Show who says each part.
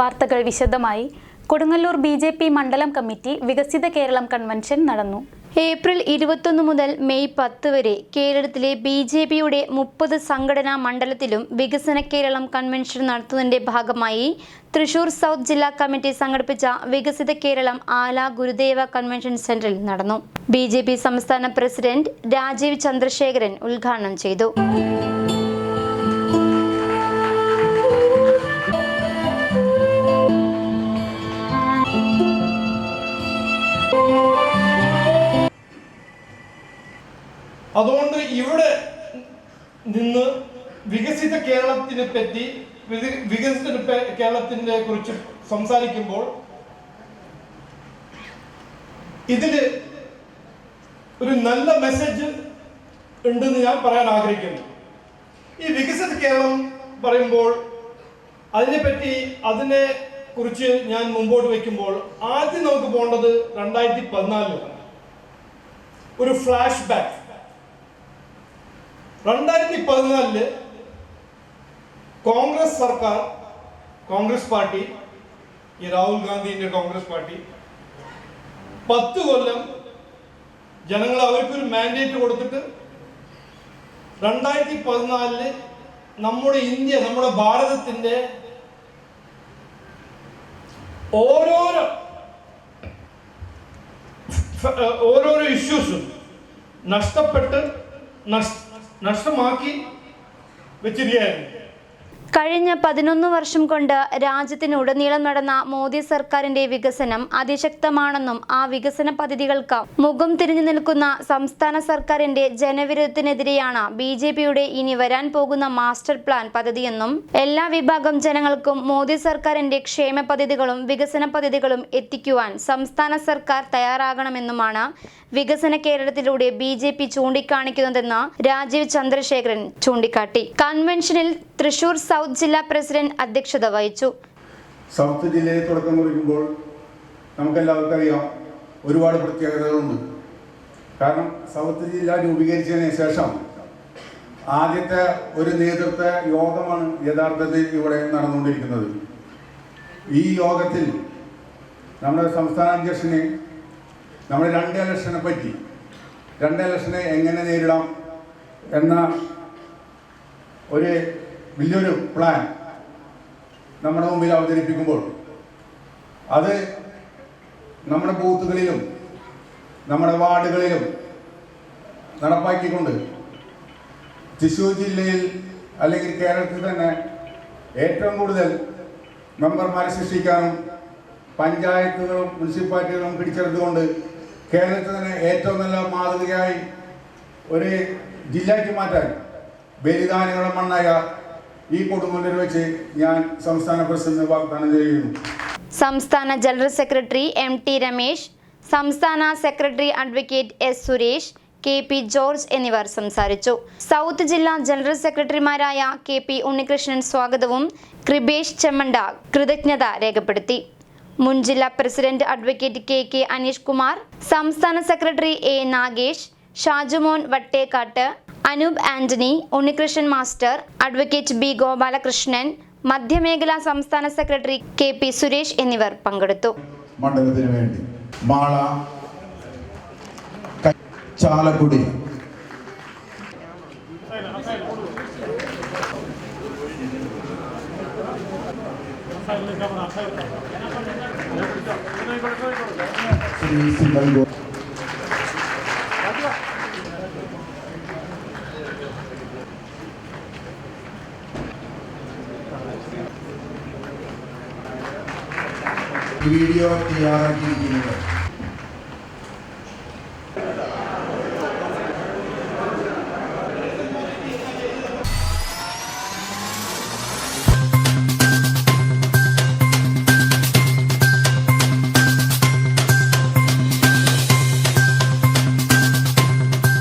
Speaker 1: വാർത്തകൾ വിശദമായി. Kodungallur B J P മണ്ഡലം കമ്മിറ്റി വികസിത കേരളം കൺവെൻഷൻ നടന്നു. ഏപ്രിൽ ഇരുപത്തൊന്ന് മുതൽ മെയ് പത്ത് വരെ കേരളത്തിലെ ബി ജെ പിയുടെ മുപ്പത് സംഘടനാ മണ്ഡലത്തിലും വികസന കേരളം കൺവെൻഷൻ നടത്തുന്നതിന്റെ ഭാഗമായി തൃശൂർ സൗത്ത് ജില്ലാ കമ്മിറ്റി സംഘടിപ്പിച്ച വികസിത കേരളം ആല ഗുരുദേവ കൺവെൻഷൻ സെന്ററിൽ നടന്നു. ബി സംസ്ഥാന പ്രസിഡന്റ് രാജീവ് ചന്ദ്രശേഖരൻ ഉദ്ഘാടനം ചെയ്തു.
Speaker 2: അതുകൊണ്ട് ഇവിടെ നിന്ന് വികസിത കേരളത്തിനെ പറ്റി വികസിത കേരളത്തിനെ കുറിച്ച് സംസാരിക്കുമ്പോൾ ഇതിൽ ഒരു നല്ല മെസ്സേജ് ഉണ്ടെന്ന് ഞാൻ പറയാൻ ആഗ്രഹിക്കുന്നു. ഈ വികസിത കേരളം പറയുമ്പോൾ അതിനെപ്പറ്റി അതിനെ കുറിച്ച് ഞാൻ മുമ്പോട്ട് വെക്കുമ്പോൾ ആദ്യം നമുക്ക് പോകേണ്ടത് രണ്ടായിരത്തി പതിനാലിലാണ്. ഒരു ഫ്ലാഷ് ബാക്ക് രണ്ടായിരത്തി പതിനാലിൽ കോൺഗ്രസ് സർക്കാർ കോൺഗ്രസ് പാർട്ടി ഈ രാഹുൽ ഗാന്ധിന്റെ കോൺഗ്രസ് പാർട്ടി പത്ത് കൊല്ലം ജനങ്ങൾ അവർക്കൊരു മാൻഡേറ്റ് കൊടുത്തിട്ട് രണ്ടായിരത്തി പതിനാലിൽ നമ്മുടെ ഇന്ത്യ നമ്മുടെ ഭാരതത്തിന്റെ ഓരോരോ ഓരോരോ ഇഷ്യൂസും നഷ്ടപ്പെട്ട് നഷ്- നഷ്ടമാക്കി വെച്ചിരിക്കുകയായിരുന്നു.
Speaker 1: കഴിഞ്ഞ പതിനൊന്ന് വർഷം കൊണ്ട് രാജ്യത്തിനുടനീളം നടന്ന മോദി സർക്കാരിന്റെ വികസനം അതിശക്തമാണെന്നും ആ വികസന പദ്ധതികൾക്ക് മുഖം തിരിഞ്ഞു നിൽക്കുന്ന സംസ്ഥാന സർക്കാരിന്റെ ജനവിരുദ്ധത്തിനെതിരെയാണ് ബി ജെ പിയുടെ ഇനി വരാൻ പോകുന്ന മാസ്റ്റർ പ്ലാൻ പദ്ധതിയെന്നും എല്ലാ വിഭാഗം ജനങ്ങൾക്കും മോദി സർക്കാരിന്റെ ക്ഷേമ പദ്ധതികളും വികസന പദ്ധതികളും എത്തിക്കുവാൻ സംസ്ഥാന സർക്കാർ തയ്യാറാകണമെന്നുമാണ് വികസന കേരളത്തിലൂടെ ബി ജെ പി ചൂണ്ടിക്കാണിക്കുന്നതെന്ന് രാജീവ് ചന്ദ്രശേഖരൻ ചൂണ്ടിക്കാട്ടി. കൺവെൻഷനിൽ തൃശൂർ സൗത്ത് ജില്ലാ പ്രസിഡന്റ് അധ്യക്ഷത വഹിച്ചു.
Speaker 3: സൗത്ത് ജില്ലയിൽ തുടക്കം കുറിക്കുമ്പോൾ നമുക്കെല്ലാവർക്കും അറിയാം ഒരുപാട് പ്രത്യേകതകളുണ്ട്. കാരണം സൗത്ത് ജില്ല രൂപീകരിച്ചതിന് ശേഷം ആദ്യത്തെ ഒരു നേതൃത്വ യോഗമാണ് യഥാർത്ഥത്തിൽ ഇവിടെ നടന്നുകൊണ്ടിരിക്കുന്നത്. ഈ യോഗത്തിൽ നമ്മുടെ സംസ്ഥാന അധ്യക്ഷന് നമ്മുടെ രണ്ട് ഇലക്ഷനെ പറ്റി രണ്ട് ഇലക്ഷനെ എങ്ങനെ നേരിടാം എന്ന ഒരു വലിയൊരു പ്ലാൻ നമ്മുടെ മുമ്പിൽ അവതരിപ്പിക്കുമ്പോൾ അത് നമ്മുടെ ബൂത്തുകളിലും നമ്മുടെ വാർഡുകളിലും നടപ്പാക്കിക്കൊണ്ട് തൃശ്ശൂർ ജില്ലയിൽ അല്ലെങ്കിൽ കേരളത്തിൽ തന്നെ ഏറ്റവും കൂടുതൽ മെമ്പർമാരെ സൃഷ്ടിക്കാനും പഞ്ചായത്തുകളും മുനിസിപ്പാലിറ്റികളും പിടിച്ചെടുത്തുകൊണ്ട് കേരളത്തിൽ തന്നെ ഏറ്റവും നല്ല മാതൃകയായി ഒരു ജില്ലയ്ക്ക് മാറ്റാൻ ബലിദാനികളുടെ മണ്ണായ ഈ കൊടുങ്ങല്ലൂർ വെച്ച് ഞാൻ സംസ്ഥാന പ്രസിഡന്റ് വാഗ്ദാനം ചെയ്യുന്നു.
Speaker 1: സംസ്ഥാന general secretary M T Ramesh സംസ്ഥാന secretary advocate S Suresh K P George എന്നിവർ സംസാരിച്ചു. സൗത്ത് ജില്ലാ ജനറൽ സെക്രട്ടറിമാരായ കെ പി ഉണ്ണികൃഷ്ണൻ സ്വാഗതവും കൃപേഷ് ചെമ്മണ്ട കൃതജ്ഞത രേഖപ്പെടുത്തി. മുൻ ജില്ലാ president advocate K K Aneesh Kumar സംസ്ഥാന secretary A Nagesh Shajumon Vattekkattu Anoop Antony Unnikrishnan master advocate B Gopalakrishnan മധ്യമേഖലാ സംസ്ഥാന സെക്രട്ടറി കെ പി സുരേഷ് എന്നിവർ പങ്കെടുത്തു.
Speaker 4: മണ്ഡലത്തിന് വേണ്ടി മാള ചാലക്കുടി. ശ്രീ വീഡിയോ തയ്യാറാക്കിയിരിക്കുന്നത്